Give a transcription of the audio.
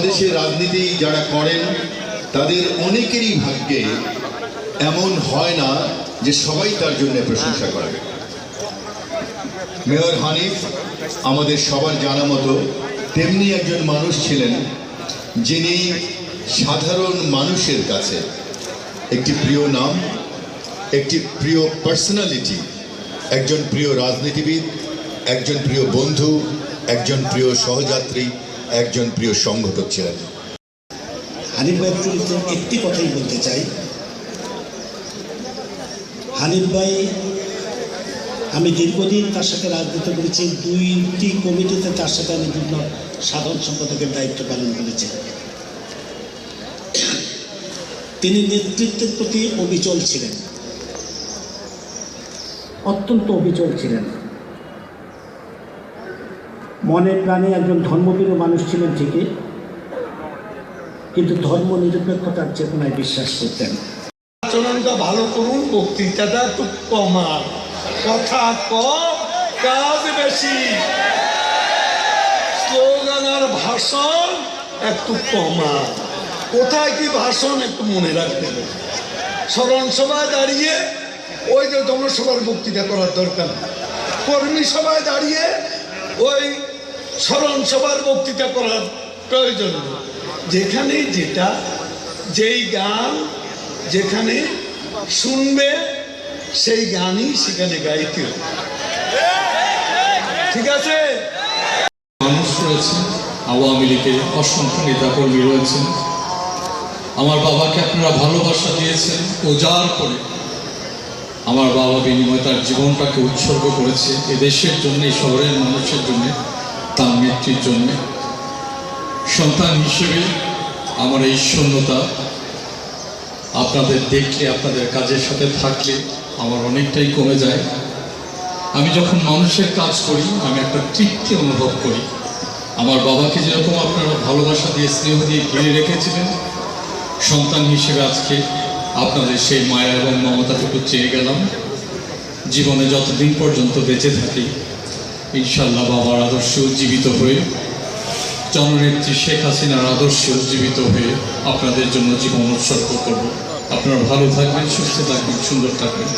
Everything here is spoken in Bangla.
দেশের রাজনীতি যারা করেন, তাদের অনেকেরই ভাগ্যে এমন হয় না যে সবাই তার জন্য প্রশংসা করে। মেয়র হানিফ, আমাদের সবার জানা মতো, তেমনি একজন মানুষ ছিলেন যিনি সাধারণ মানুষের কাছে একটি প্রিয় নাম, একটি প্রিয় পার্সোনালিটি একজন প্রিয় রাজনীতিবিদ, একজন প্রিয় বন্ধু, একজন প্রিয় সহযাত্রী একজন প্রিয় সংগঠক ছিলেন। হানিফ ভাইয়ের চরিত্রে একটি কথাই বলতে চাই। হানিফ ভাই, আমি দীর্ঘদিন তার সাথে রাজনীতি করেছি, দুইটি কমিটিতে তার সাথে আমি যুগ্ম সাধারণ সম্পাদকের দায়িত্ব পালন করেছি। তিনি নেতৃত্বের প্রতি অবিচল ছিলেন। অত্যন্ত অবিচল ছিলেন। মনে প্রাণে একজন ধর্মপ্রিয় মানুষ ছিলেন ঠিকই, কিন্তু ধর্ম নিরপেক্ষতার চেতনায় বিশ্বাস করতেন। আচরণটা ভালো করুন, বক্তৃতাটা একটু কমান। কথা কম, কাজ বেশি। স্লোগান আর ভাষণ একটু কমান। কোথায় কি ভাষণ একটু মনে রাখতে হবে স্মরণ সভায় দাঁড়িয়ে ওই যে জনসভার বক্তৃতা করার দরকার। কর্মী সভায় দাঁড়িয়ে ওই স্মরণ সভার বক্তৃতা করার প্রয়োজন। যেখানে যেটা, যেই গান যেখানে শুনবে, সেই গানই সেখানে গাইতে ঠিক আছে? মানুষ রয়েছে, আওয়ামী লীগের অসংখ্য নেতাকর্মী রয়েছেন আমার বাবাকে আপনারা ভালোবাসা দিয়েছেন, উজাড় করে। আমার বাবা বিনিময় তার জীবনটাকে উৎসর্গ করেছে, এ দেশের জন্য, এই শহরের মানুষের জন্য। তার নেত্রীর জন্য সন্তান হিসেবে আমার এই শূন্যতা আপনাদের দেখলে, আপনাদের কাজের সাথে থাকলে আমার অনেকটাই কমে যায়। আমি যখন মানুষের কাজ করি, আমি একটা তৃপ্তি অনুভব করি। আমার বাবাকে যেরকম আপনারা ভালোবাসা দিয়ে, স্নেহ দিয়ে ঘিরে রেখেছিলেন, সন্তান হিসেবে আজকে আপনাদের সেই মায়া এবং মমতাটুকু চেয়ে গেলাম। জীবনে যতদিন পর্যন্ত বেঁচে থাকি ইনশাল্লাহ বাবার আদর্শ উজ্জীবিত হয়ে জননেত্রী শেখ হাসিনার আদর্শ উজ্জীবিত হয়ে আপনাদের জন্য জীবন উৎসর্গ করব। আপনারা ভালো থাকবেন, সুস্থ থাকবেন, সুন্দর থাকবেন।